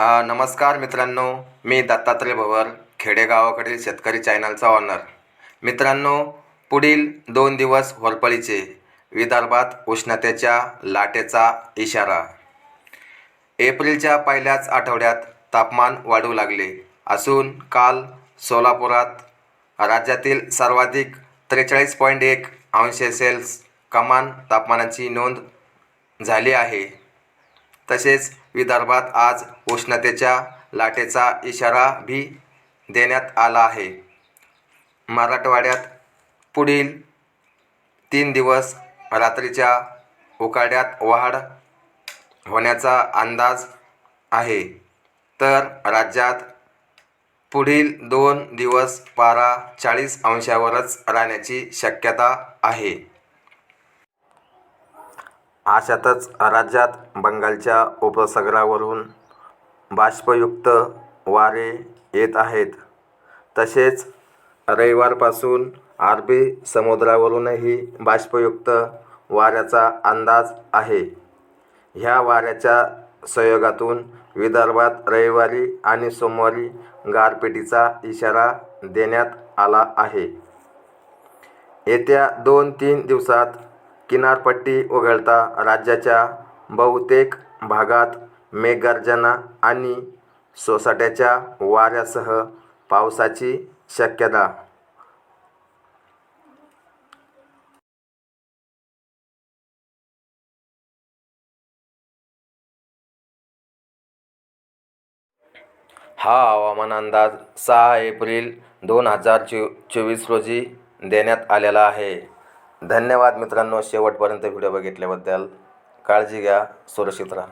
नमस्कार मित्रांनो मी दत्तात्रय भवर खेडेगावाकडील शेतकरी चॅनलचा ऑनर. मित्रांनो पुढील दोन दिवस होरपळीचे विदर्भात उष्णतेच्या लाटेचा इशारा. एप्रिलच्या पहिल्याच आठवड्यात तापमान वाढू लागले असून काल सोलापुरात राज्यातील सर्वाधिक त्रेचाळीस पॉईंट एक अंश सेल्स कमान तापमानाची नोंद झाली आहे. तसेच विदर्भात आज उष्णतेच्या लाटेचा इशारा भी देण्यात आला आहे. मराठवाड्यात पुढील तीन दिवस रात्रीच्या उकाड्यात वाढ होण्याचा अंदाज आहे. तर राज्यात पुढील दोन दिवस पारा चाळीस अंशावरच राहण्याची शक्यता आहे. अशातच राज्यात बंगालच्या उपसागरावरून बाष्पयुक्त वारे येत आहेत. तसेच रविवारपासून अरबी समुद्रावरूनही बाष्पयुक्त वाऱ्याचा अंदाज आहे. ह्या वाऱ्याच्या संयोगातून विदर्भात रविवारी आणि सोमवारी गारपिटीचा इशारा देण्यात आला आहे. येत्या दोन तीन दिवसात किनारपट्टी वगळता राज्याच्या बहुतेक भागात मेघगर्जना आणि सोसाट्याच्या वाऱ्यासह पावसाची शक्यता. हा हवामान अंदाज सहा एप्रिल दोन हजार चो चोवीस रोजी देण्यात आलेला आहे. धन्यवाद मित्रांनो शेवटपर्यंत व्हिडिओ बघितल्याबद्दल. काळजी घ्या सुरक्षित राहा.